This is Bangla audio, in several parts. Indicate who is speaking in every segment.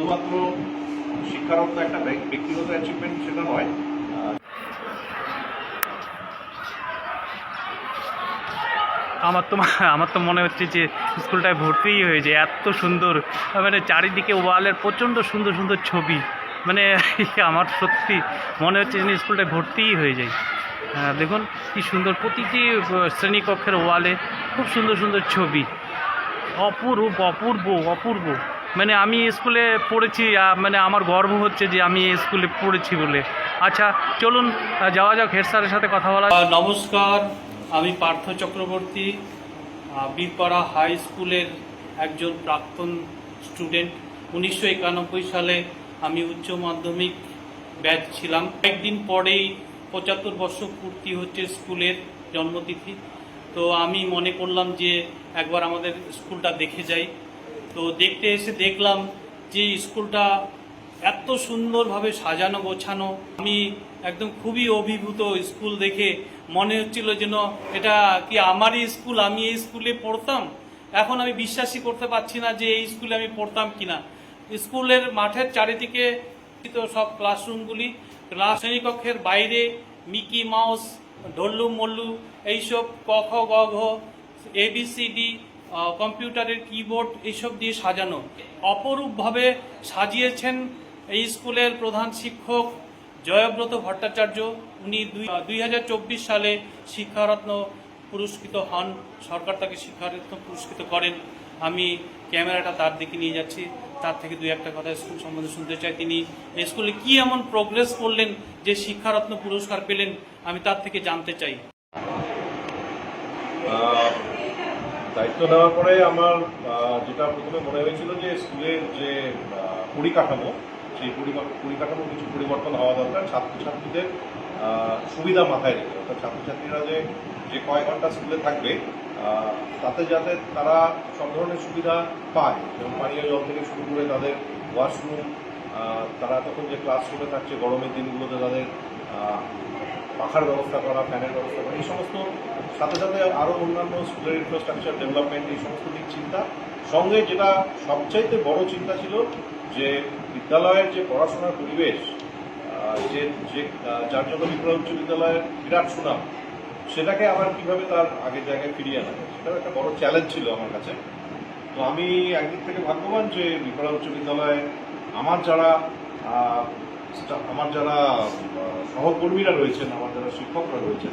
Speaker 1: শুধুমাত্র শিক্ষারত্ন একটা ব্যক্তিগত অ্যাচিভমেন্ট সেটা নয়।
Speaker 2: আমার তো আমার তো মনে হচ্ছে যে স্কুলটায় ভর্তিই হয়ে যায় এত সুন্দর। মানে চারিদিকে ওয়ালের প্রচণ্ড সুন্দর সুন্দর ছবি। মানে আমার সত্যি মনে হচ্ছে যেন স্কুলটায় ভর্তিই হয়ে যায়। দেখুন, কি সুন্দর প্রতিটি শ্রেণীকক্ষের ওয়ালে খুব সুন্দর সুন্দর ছবি। অপূর্ব অপূর্ব অপূর্ব। মানে আমি স্কুলে পড়েছি মানে আমার গর্ব হচ্ছে যে আমি স্কুলে পড়েছি বলে। আচ্ছা চলুন যাওয়া যাক, হেড স্যারের সাথে কথা বলা নমস্কার, আমি পার্থ চক্রবর্তী বীরপাড়া হাই স্কুলের একজন প্রাক্তন স্টুডেন্ট। উনিশশো একানব্বই সালে আমি উচ্চ মাধ্যমিক ব্যাচ ছিলাম। একদিন পরেই পঁচাত্তর বর্ষ পূর্তি হচ্ছে স্কুলের জন্মতিথি। তো আমি মনে করলাম যে একবার আমাদের স্কুলটা দেখে যাই। তো দেখতে এসে দেখলাম যে স্কুলটা এত সুন্দরভাবে সাজানো, গোছানো। আমি একদম খুবই অভিভূত স্কুল দেখে। মনে হচ্ছিল যেন এটা কি আমারই স্কুল, আমি এই স্কুলে পড়তাম? এখন আমি বিশ্বাসই করতে পারছি না যে এই স্কুলে আমি পড়তাম কিনা। স্কুলের মাঠের চারিদিকে সব ক্লাসরুমগুলি, ক্লাস শ্রেণীকক্ষের বাইরে, মিকি মাউস, ঢল্লু, মল্লু, এইসব ক, খ, গ, ঘ এবিসিডি কম্পিউটারের কিবোর্ড এইসব দিয়ে সাজানো। অপরূপভাবে সাজিয়েছেন এই স্কুলের প্রধান শিক্ষক জয়ব্রত ভট্টাচার্য। উনি দুই হাজার চব্বিশ সালে শিক্ষারত্ন পুরস্কৃত হন। সরকার তাকে শিক্ষারত্ন পুরস্কৃত করেন। আমি ক্যামেরাটা তার দিকে নিয়ে যাচ্ছি। তার থেকে দুই একটা কথা স্কুল সম্বন্ধে শুনতে চাই তিনি। স্কুলে কি এমন প্রোগ্রেস করলেন যে শিক্ষারত্ন পুরস্কার পেলেন, আমি তার থেকে জানতে চাই।
Speaker 1: দায়িত্ব নেওয়ার পরে আমার যেটা প্রথমে মনে হয়েছিল যে স্কুলের যে পরিকাঠামো, সেই পরিকা- পরিকাঠামো কিছু পরিবর্তন হওয়া দরকার। ছাত্রছাত্রীদের সুবিধা মাথায় রেখে, অর্থাৎ ছাত্রছাত্রীরা যে যে কয় ঘণ্টা স্কুলে থাকবে তাতে যাতে তারা সব ধরনের সুবিধা পায়। যেমন পানীয় জল থেকে শুরু করে তাদের ওয়াশরুম তারা তখন যে ক্লাসরুমে থাকছে, গরমের দিনগুলোতে তাদের পাখার ব্যবস্থা করা, ফ্যানের ব্যবস্থা করা, এই সমস্ত সাথে সাথে আরও অন্যান্য স্কুলের ইনফ্রাস্ট্রাকচার ডেভেলপমেন্ট এই সমস্ত দিক চিন্তা। সঙ্গে যেটা সবচাইতে বড় চিন্তা ছিল যে বিদ্যালয়ের যে পড়াশোনার পরিবেশ যে যে যার জন্য বিপ্লব উচ্চ বিদ্যালয়ের বিরাট সুনাম, সেটাকে আবার কীভাবে তার আগের জায়গায় ফিরিয়ে আনা যায়, সেটাও একটা বড় চ্যালেঞ্জ ছিল আমার কাছে। তো আমি একদিক থেকে ভাগ্যবান যে বিপ্লব উচ্চ বিদ্যালয়ে আমার যারা আমার যারা সহকর্মীরা রয়েছেন আমার যারা শিক্ষকরা রয়েছেন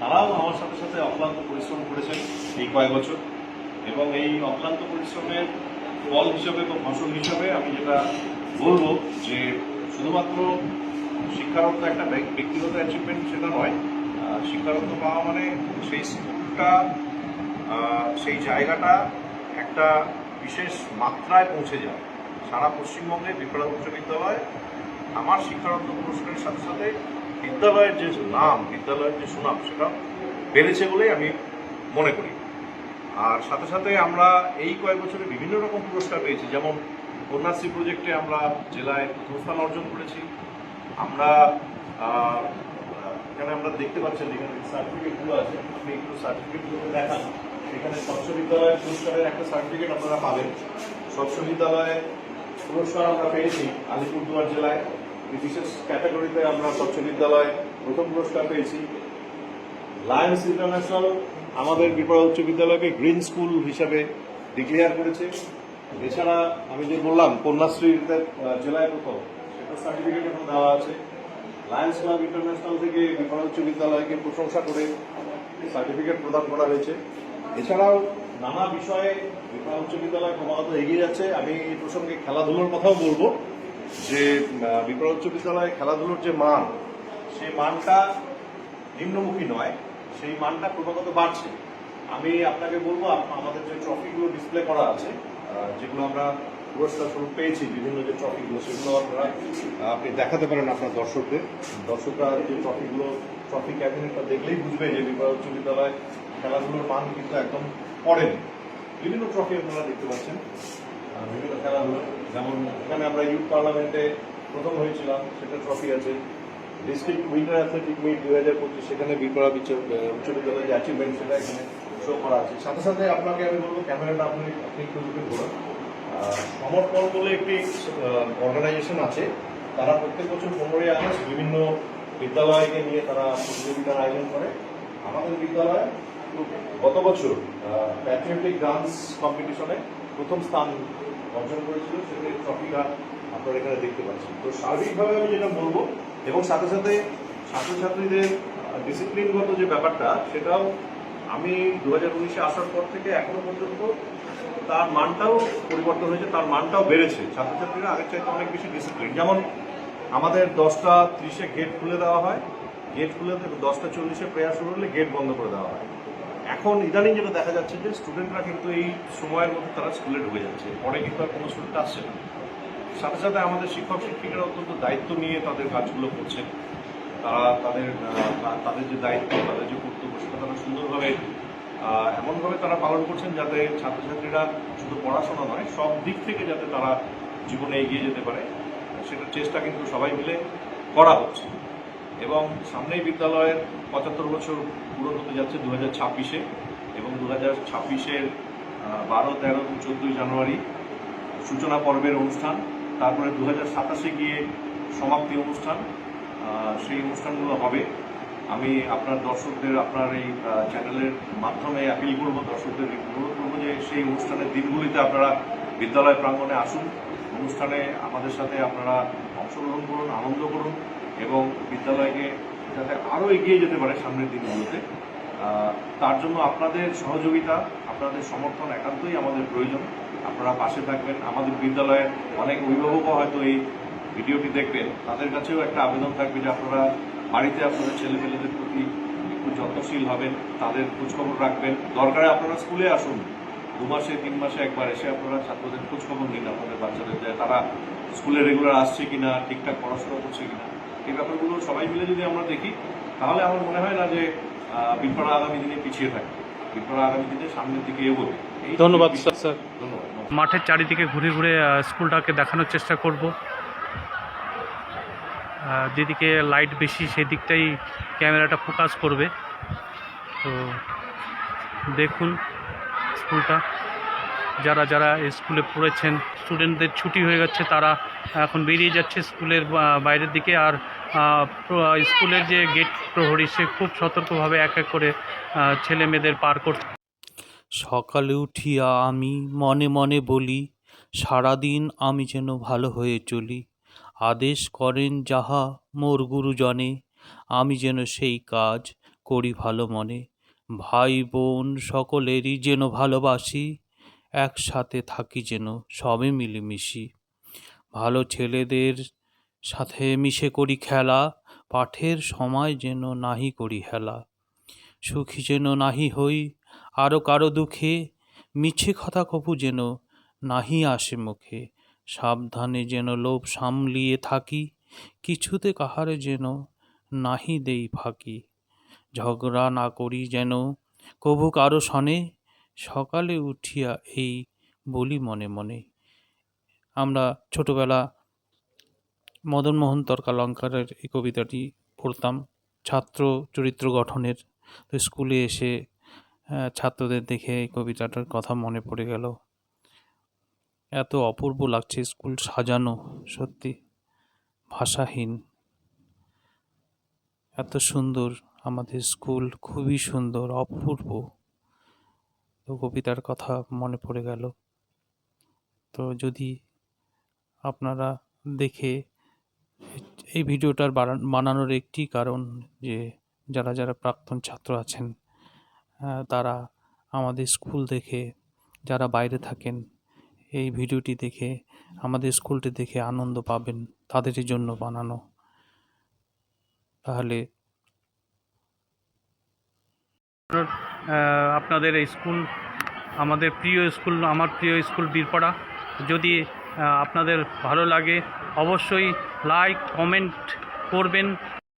Speaker 1: তারাও আমার সাথে সাথে অক্লান্ত পরিশ্রম করেছেন এই কয়েক বছর। এবং এই অক্লান্ত পরিশ্রমের ফল হিসাবে বা ফসল হিসাবে আমি যেটা বলব যে শুধুমাত্র শিক্ষারত্ন একটা ব্যক- ব্যক্তিগত অ্যাচিভমেন্ট সেটা নয় আহ, শিক্ষারত্ন পাওয়া মানে সেই স্কুলটা সেই জায়গাটা একটা বিশেষ মাত্রায় পৌঁছে যায় সারা পশ্চিমবঙ্গে বিপ্লব উচ্চ বিদ্যালয় আমার শিক্ষারত্ন পুরস্কারের সাথে সাথে বিদ্যালয়ের যে নাম, বিদ্যালয়ের যে সুনাম সেটা বেড়েছে বলেই আমি মনে করি। আর সাথে সাথে আমরা এই কয়েক বছরে বিভিন্ন রকম পুরস্কার পেয়েছি। যেমন কন্যাশ্রী প্রজেক্টে আমরা জেলায় প্রথম স্থান অর্জন করেছি। আমরা এখানে আমরা দেখতে পাচ্ছেন এখানে সার্টিফিকেটগুলো আছে। আপনি একটু সার্টিফিকেটগুলো দেখান। এখানে স্বচ্ছ বিদ্যালয় পুরস্কারের একটা সার্টিফিকেট আপনারা পাবেন। স্বচ্ছ বিদ্যালয়ে পুরস্কার আমরা পেয়েছি আলিপুরদুয়ার জেলায়। বিশেষ ক্যাটাগরিতে আমরা স্বচ্ছ বিদ্যালয় প্রথম পুরস্কার পেয়েছি। লায়ন্স ইন্টারন্যাশনাল আমাদের বিপড়া উচ্চ বিদ্যালয়কে গ্রিন স্কুল হিসাবে ডিক্লেয়ার করেছে। এছাড়া আমি যে বললাম কন্যাশ্রীতে জেলায় প্রথম, সেটা সার্টিফিকেট এখন দেওয়া আছে। লায়ন্স ক্লাব ইন্টারন্যাশনাল থেকে বিপড়া উচ্চ বিদ্যালয়কে প্রশংসা করে সার্টিফিকেট প্রদান করা হয়েছে। এছাড়াও নানা বিষয়ে বিপড়া উচ্চ বিদ্যালয় ক্রমাগত এগিয়ে যাচ্ছে। আমি এই প্রসঙ্গে খেলাধুলোর কথাও বলব। যে আহ, উচ্চ বিদ্যালয়ে খেলাধুলোর যে মান সেই মানটা নিম্নমুখী নয়। সেই মানটা ক্রমাগত বাড়ছে। আমি আপনাকে বলব আমাদের যে ট্রফিগুলো ডিসপ্লে করা আছে যেগুলো আমরা পুরস্কার স্বরূপ পেয়েছি বিভিন্ন যে ট্রফিগুলো সেগুলো আপনারা আপনি দেখাতে পারেন আপনার দর্শকদের। দর্শকরা যে ট্রফিগুলো ট্রফি ক্যাবিনেটটা দেখলেই বুঝবে যে বিপদ উচ্চ বিদ্যালয় খেলাধুলোর মান কিন্তু একদম পড়েনি। বিভিন্ন ট্রফি আপনারা দেখতে পাচ্ছেন। বিভিন্ন খেলাধুলো, যেমন এখানে আমরা ইউথ পার্লামেন্টে প্রথম হয়েছিলাম, সেটা ট্রফি আছে। ডিস্ট্রিক্ট উইন্টার অ্যাথলেটিক মিট দুই হাজার পঁচিশ, সেখানে বিপড়া উচ্চ বিদ্যালয়ের যে অ্যাচিভমেন্ট সেটা এখানে শো করা আছে। সাথে সাথে আপনাকে আমি বলব ক্যামেরাটা আপনি আপনি একটু ধরুন সমর্পণ বলে একটি অর্গানাইজেশন আছে। তারা প্রত্যেক বছর পনেরোই আগস্ট বিভিন্ন বিদ্যালয়কে নিয়ে তারা প্রতিযোগিতার আয়োজন করে। আমাদের বিদ্যালয় গত বছর প্যাট্রিয়টিক ডান্স কম্পিটিশনে প্রথম স্থান অর্জন করেছিল সেটা ট্রফিটা আপনারা এখানে দেখতে পাচ্ছেন। তো সার্বিকভাবে আমি যেটা বলব, এবং সাথে সাথে ছাত্রছাত্রীদের ডিসিপ্লিনগত যে ব্যাপারটা, সেটাও আমি দু হাজার উনিশে আসার পর থেকে এখনও পর্যন্ত তার মানটাও পরিবর্তন হয়েছে, তার মানটাও বেড়েছে। ছাত্রছাত্রীরা আগের চাইতে অনেক বেশি ডিসিপ্লিন যেমন আমাদের দশটা ত্রিশে গেট খুলে দেওয়া হয় গেট খুলে দশটা চল্লিশে প্রেয়ার শুরু হলে গেট বন্ধ করে দেওয়া হয়। এখন ইদানিং যেটা দেখা যাচ্ছে যে স্টুডেন্টরা কিন্তু এই সময়ের মধ্যে তারা স্কুলে ঢুকে যাচ্ছে। পরে কিন্তু আর কোনো স্টুডেন্ট আসছে না। সাথে সাথে আমাদের শিক্ষক শিক্ষিকারা অত্যন্ত দায়িত্ব নিয়ে তাদের কাজগুলো করছে। তারা তাদের তাদের যে দায়িত্ব, তাদের যে কর্তব্য সেটা তারা সুন্দরভাবে এমনভাবে তারা পালন করছেন যাতে ছাত্রছাত্রীরা শুধু পড়াশোনা নয়, সব দিক থেকে যাতে তারা জীবনে এগিয়ে যেতে পারে। সেটার চেষ্টা কিন্তু সবাই মিলে করা হচ্ছে। এবং সামনেই বিদ্যালয়ের পঁচাত্তর বছর পূরণ হতে যাচ্ছে দু হাজার ছাব্বিশে এবং দু হাজার ছাব্বিশের বারো, তেরো চোদ্দোই জানুয়ারি সূচনা পর্বের অনুষ্ঠান। তারপরে দু হাজার সাতাশে গিয়ে সমাপ্তি অনুষ্ঠান। সেই অনুষ্ঠানগুলো হবে। আমি আপনার দর্শকদের, আপনার এই চ্যানেলের মাধ্যমে অ্যাপিল করব, দর্শকদের অনুরোধ করব যে সেই অনুষ্ঠানের দিনগুলিতে আপনারা বিদ্যালয় প্রাঙ্গণে আসুন। অনুষ্ঠানে আমাদের সাথে আপনারা অংশগ্রহণ করুন, আনন্দ করুন। এবং বিদ্যালয়কে যাতে আরও এগিয়ে যেতে পারে সামনের দিনগুলোতে তার জন্য আপনাদের সহযোগিতা, আপনাদের সমর্থন একান্তই আমাদের প্রয়োজন। আপনারা পাশে থাকবেন। আমাদের বিদ্যালয়ের অনেক অভিভাবকও হয়তো এই ভিডিওটি দেখবেন। তাদের কাছেও একটা আবেদন থাকবে যে আপনারা বাড়িতে আপনাদের ছেলেমেয়েদের প্রতি একটু যত্নশীল হবেন, তাদের খোঁজখবর রাখবেন। দরকারে আপনারা স্কুলে আসুন। দু মাসে, তিন মাসে একবার এসে আপনারা ছাত্রদের খোঁজখবর নিন, আপনাদের বাচ্চাদের তারা স্কুলে রেগুলার আসছে কিনা, ঠিকঠাক পড়াশোনা করছে কিনা। এই ব্যাপারগুলো সবাই মিলে যদি আমরা দেখি তাহলে আমার মনে হয় না যে বিলপাড়া আগামী দিনে পিছিয়ে থাকবে। বিলপাড়া আগামী দিনে সামনের দিকে এগোবে।
Speaker 2: ধন্যবাদ স্যার। স্যার
Speaker 1: ধন্যবাদ।
Speaker 2: মাঠের চারিদিকে ঘুরে ঘুরে স্কুলটাকে দেখানোর চেষ্টা করব। যেদিকে লাইট বেশি সেদিকটাই ক্যামেরাটা ফোকাস করবে। তো দেখুন স্কুলটা। যারা যারা স্কুলে পড়েছেন স্টুডেন্টদের ছুটি হয়ে যাচ্ছে তারা এখন বেরিয়ে যাচ্ছে স্কুলের বাইরের দিকে। আর স্কুলের যে গেট প্রহরী, সে খুব সতর্কভাবে এক এক করে ছেলে মেয়েদের পার করছে
Speaker 3: সকালে উঠিয়া আমি মনে মনে বলি, সারাদিন আমি যেন ভালো হয়ে চলি। আদেশ করেন যাহা মোর গুরুজনে, আমি যেন সেই কাজ করি ভালো মনে। ভাই বোন সকলেরই যেন ভালোবাসি একসাথে থাকি যেন সবে মিলেমিশি। ভালো ছেলেদের সাথে মিশে করি খেলা, পাঠের সময় যেন নাহি করি হেলা। সুখী যেন নাহি হই আরও কারও দুঃখে, মিছে কথা কপু যেন নাহি আসে মুখে। সাবধানে যেন লোভ সামলিয়ে থাকি, কিছুতে কাহারে যেন নাহি দেই ফাঁকি। ঝগড়া না করি যেন, কভু কারও সনে সকালে উঠিয়া এই বলি মনে মনে। আমরা ছোটবেলা মদনমোহন তর্কালঙ্কারের এই কবিতাটি পড়তাম। ছাত্র চরিত্র গঠনের তো স্কুলে এসে ছাত্রদের দেখে এই কবিতাটার কথা মনে পড়ে গেল। এত অপূর্ব লাগছে স্কুল সাজানো, সত্যি ভাষাহীন। এত সুন্দর আমাদের স্কুল, খুবই সুন্দর, অপূর্ব। তো কবিতার কথা মনে পড়ে গেল। তো যদি আপনারা দেখে এই ভিডিওটার বানান- বানানোর একটি কারণ যে যারা যারা প্রাক্তন ছাত্র আছেন তারা আমাদের স্কুল দেখে, যারা বাইরে থাকেন, এই ভিডিওটি দেখে, আমাদের স্কুলটি দেখে আনন্দ পাবেন, তাদের জন্য বানানো। তাহলে
Speaker 2: আপনাদের স্কুল, আমাদের প্রিয় স্কুল, আমার প্রিয় স্কুল বীরপাড়া। যদি আপনাদের ভালো লাগে, অবশ্যই লাইক কমেন্ট করবেন।